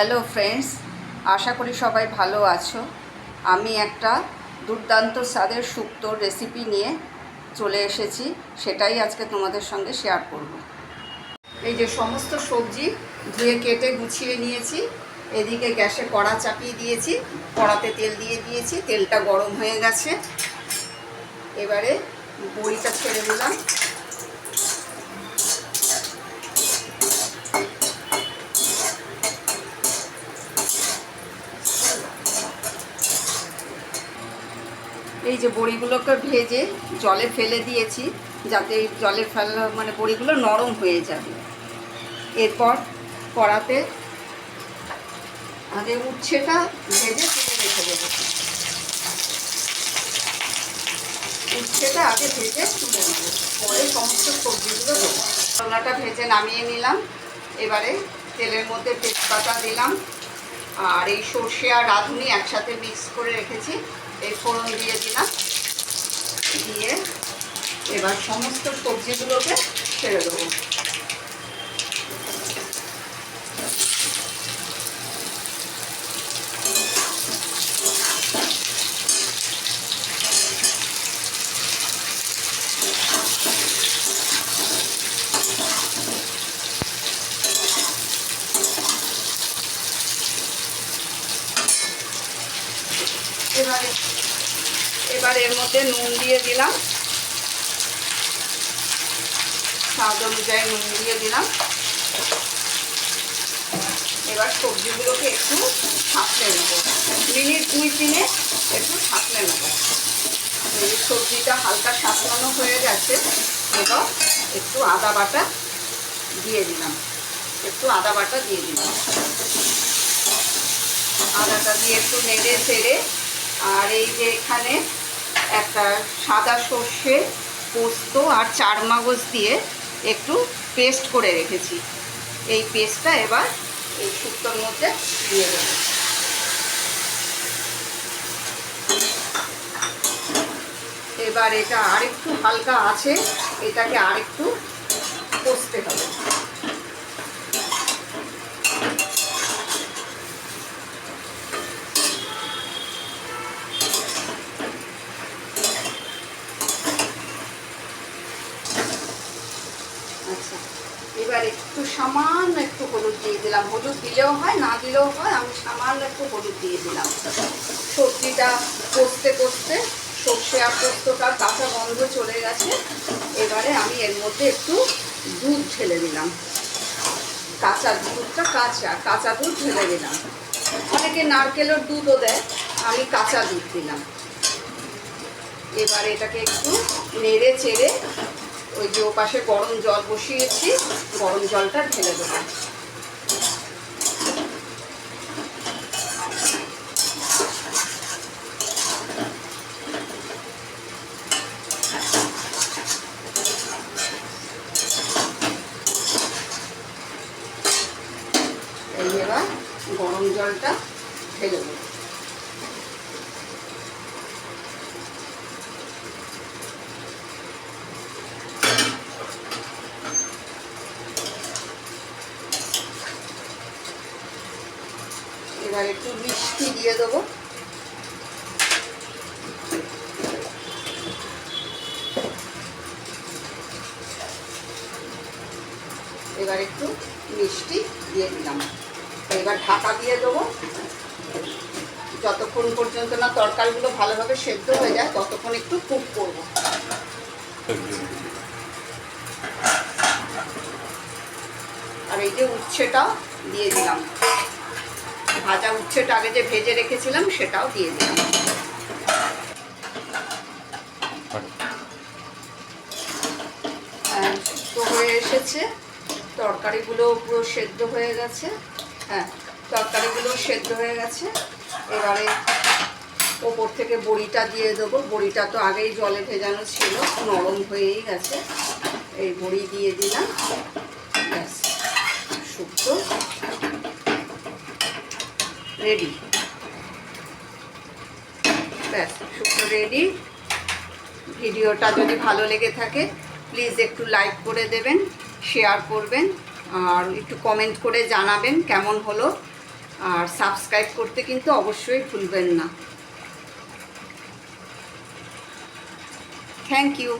Hello friends আশা করি সবাই ভালো আছো। আমি একটা দুর্দান্ত স্বাদের শুক্তোর রেসিপি নিয়ে চলে এসেছি। সেটাই আজকে তোমাদের সঙ্গে শেয়ার করব। এই যে সমস্ত সবজি ধুয়ে কেটে গুছিয়ে নিয়েছি। এদিকে গ্যাসে কড়া চাপিয়ে দিয়েছি। কড়াতে তেল দিয়ে দিয়েছি। তেলটা গরম হয়ে গেছে। এবারে বড়িটা ছেড়ে দিলাম। এই যে বড়িগুলোকে ভেজে জলে ফেলে দিয়েছি, যাতে এই জলে ফেলা মানে বড়িগুলো নরম হয়ে যাবে। এরপর কড়াতে আগে উচ্ছেটা ভেজে তুলে রেখে দেবো। উচ্ছেটা আগে ভেজে তুলে নেব। পরে সমস্ত সবজিগুলো দেবো। মশলাটা ভেজে নামিয়ে নিলাম। এবারে তেলের মধ্যে তেজপাতা দিলাম। আর এই সর্ষে আর রাঁধুনি একসাথে মিক্স করে রেখেছি। এই ফোড়ন দিয়ে দিলাম। দিয়ে এবার সমস্ত সবজিগুলোকে ছেড়ে দেবো। এবারে, এবার এর মধ্যে নুন দিয়ে দিলাম। স্বাদ অনুযায়ী নুন দিয়ে দিলাম। এবার সবজিগুলোকে একটু ছাঁকলে নেব। মিনিট দুই তিনে একটু ছাঁকলে নেব। এই সবজিটা হালকা সাঁতলানো হয়ে গেছে, এবার একটু আদা বাটা দিয়ে দিলাম। একটু আদা বাটা দিয়ে দিলাম। আদাটা দিয়ে একটু নেড়ে চেড়ে আর এই যে এখানে একটা সাদা সর্ষে পোস্ত আর চার মাগজ দিয়ে একটু পেস্ট করে রেখেছি। এই পেস্টটা এবার এই শুক্তোর মধ্যে দিয়ে দেবো। এবার এটা আরেকটু হালকা আছে, এটাকে আরেকটু কষতে হবে। এবার একটু সামান্য একটু হলুদ দিয়ে দিলাম। হলুদ দিলেও হয়, না দিলেও হয়, আমি সামান্য একটু হলুদ দিয়ে দিলাম। সবজিটা কষতে কষতে, সর্ষে আর পোস্তটার কাঁচা গন্ধ চলে গেছে। এবারে আমি এর মধ্যে একটু দুধ ঢেলে দিলাম। কাঁচা দুধটা কাঁচা কাঁচা দুধ ঢেলে দিলাম। অনেকে নারকেলের দুধও দেয়, আমি কাঁচা দুধ দিলাম। এবার এটাকে একটু নেড়ে চেড়ে ওই যে ওপাশে গরম জল বসিয়েছি, গরম জলটা ঢেলে দেবো। এবার গরম জলটা ঢেলে দেবো। এবার একটু মিষ্টি দিয়ে দেবো। এবার একটু মিষ্টি দিয়ে দিলাম। এবার ঢাকা দিয়ে দেবো। যতক্ষণ পর্যন্ত না তরকারিগুলো ভালোভাবে সেদ্ধ হয়ে যায়, ততক্ষণ একটু কুক করব। আর এই যে উচ্ছেটাও দিয়ে দিলাম। ভাজা উচ্ছেটা আগে যে ভেজে রেখেছিলাম সেটাও দিয়ে দিলাম। হ্যাঁ, তো হয়ে এসেছে। তরকারিগুলো পুরো সেদ্ধ হয়ে গেছে। হ্যাঁ তরকারিগুলো সেদ্ধ হয়ে গেছে। এবারে ওপর থেকে বড়িটা দিয়ে দেবো। বড়িটা তো আগেই জলে ভেজানো ছিল নরম হয়েই গেছে। এই বড়ি দিয়ে দিলাম। ব্যাস শুক্তো। রেডি ব্যাস, শুক্তো রেডি ভিডিওটা যদি ভালো লেগে থাকে প্লিজ একটু লাইক করে দেবেন শেয়ার করবেন, আর একটু কমেন্ট করে জানাবেন কেমন হলো। আর সাবস্ক্রাইব করতে কিন্তু অবশ্যই ভুলবেন না। Thank you